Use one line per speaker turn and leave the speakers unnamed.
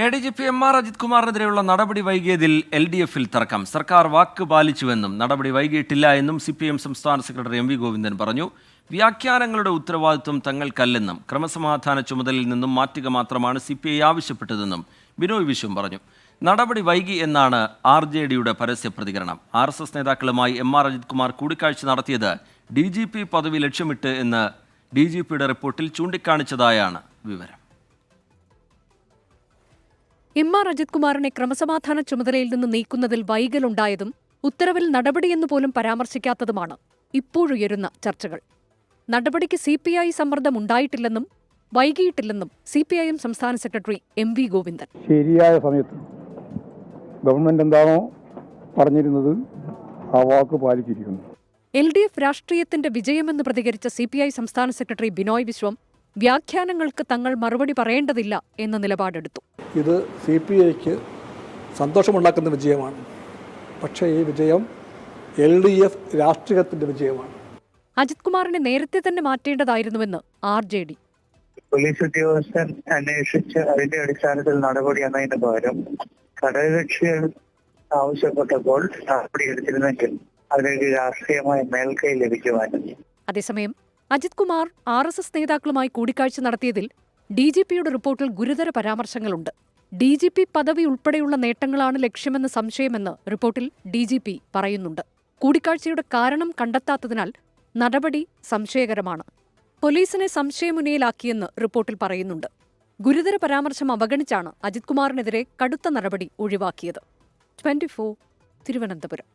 A D G P M R Ajith കുമാറിനെതിരെയുള്ള നടപടി വൈകിയതിൽ L D എഫിൽ തർക്കം. സർക്കാർ വാക്ക് പാലിച്ചുവെന്നും നടപടി വൈകിയിട്ടില്ല എന്നും സി പി എം സംസ്ഥാന സെക്രട്ടറി എം വി ഗോവിന്ദൻ പറഞ്ഞു. വ്യാഖ്യാനങ്ങളുടെ ഉത്തരവാദിത്വം തങ്ങൾക്കല്ലെന്നും ക്രമസമാധാന ചുമതലയിൽ നിന്നും മാറ്റുക മാത്രമാണ് സി പി ഐ ആവശ്യപ്പെട്ടതെന്നും ബിനോയ് വിശ്വം പറഞ്ഞു. നടപടി വൈകി എന്നാണ് ആർ ജെ ഡിയുടെ പരസ്യ പ്രതികരണം. ആർ എസ് എസ് നേതാക്കളുമായി എം ആർ അജിത് കുമാർ കൂടിക്കാഴ്ച നടത്തിയത് ഡി ജി പി പദവി ലക്ഷ്യമിട്ട് എന്ന് ഡി ജി പിയുടെ റിപ്പോർട്ടിൽ ചൂണ്ടിക്കാണിച്ചതായാണ് വിവരം.
എം ആർ അജിത് കുമാറിനെ ക്രമസമാധാന ചുമതലയിൽ നിന്ന് നീക്കുന്നതിൽ വൈകലുണ്ടായതും ഉത്തരവിൽ നടപടിയെന്ന് പോലും പരാമർശിക്കാത്തതുമാണ് ഇപ്പോഴുയരുന്ന ചർച്ചകൾ. നടപടിക്ക് സി പി ഐ സമ്മർദ്ദമുണ്ടായിട്ടില്ലെന്നും വൈകിയിട്ടില്ലെന്നും സി പി ഐ എം സംസ്ഥാന സെക്രട്ടറി എം വി ഗോവിന്ദൻ.
ശരിയായ സമയത്ത് ഗവൺമെന്റ് എന്താണോ പറഞ്ഞിരുന്നത് ആ വാക്ക് പാലിച്ചിരിക്കുന്നു.
എൽ ഡി എഫ് രാഷ്ട്രീയത്തിന്റെ വിജയമെന്ന് പ്രതികരിച്ച സി പി ഐ സംസ്ഥാന സെക്രട്ടറി ബിനോയ് വിശ്വം വ്യാഖ്യാനങ്ങൾക്ക് തങ്ങൾ മറുപടി പറയേണ്ടതില്ല എന്ന നിലപാടെടുത്തു.
ഇത് സി പി ഐക്ക് സന്തോഷമുണ്ടാക്കുന്ന വിജയമാണ്. പക്ഷേ ഈ വിജയം എൽ ഡി എഫ് രാഷ്ട്രീയത്തിന്റെ വിജയമാണ്.
അജിത് കുമാറിനെ നേരത്തെ തന്നെ മാറ്റേണ്ടതായിരുന്നുവെന്ന് ആർ ജെ ഡി.
പോലീസ് ഉദ്യോഗസ്ഥൻ അന്വേഷിച്ച് അതിന്റെ അടിസ്ഥാനത്തിൽ നടപടി എന്നതിന് പകരം ഘടകകക്ഷികൾ ആവശ്യപ്പെട്ടപ്പോൾ നടപടി എടുത്തിരുന്നെങ്കിൽ അതിനൊരു രാഷ്ട്രീയമായ മേൽക്കൈ ലഭിക്കുമായിരുന്നു.
അതേസമയം Ajith Kumar R S S നേതാക്കളുമായി കൂടിക്കാഴ്ച നടത്തിയതിൽ ഡി ജി പിയുടെ റിപ്പോർട്ടിൽ ഗുരുതര പരാമർശങ്ങളുണ്ട്. ഡി ജി പി പദവി ഉൾപ്പെടെയുള്ള നേട്ടങ്ങളാണ് ലക്ഷ്യമെന്ന് സംശയമെന്ന് റിപ്പോർട്ടിൽ ഡി ജി പി പറയുന്നുണ്ട്. കൂടിക്കാഴ്ചയുടെ കാരണം കണ്ടെത്താത്തതിനാൽ നടപടി സംശയകരമാണ്. പോലീസിനെ സംശയമുനയിലാക്കിയെന്ന് റിപ്പോർട്ടിൽ പറയുന്നുണ്ട്. ഗുരുതര പരാമർശം അവഗണിച്ചാണ് അജിത് കുമാറിനെതിരെ കടുത്ത നടപടി ഒഴിവാക്കിയത്. Twenty four Thiruvananthapuram.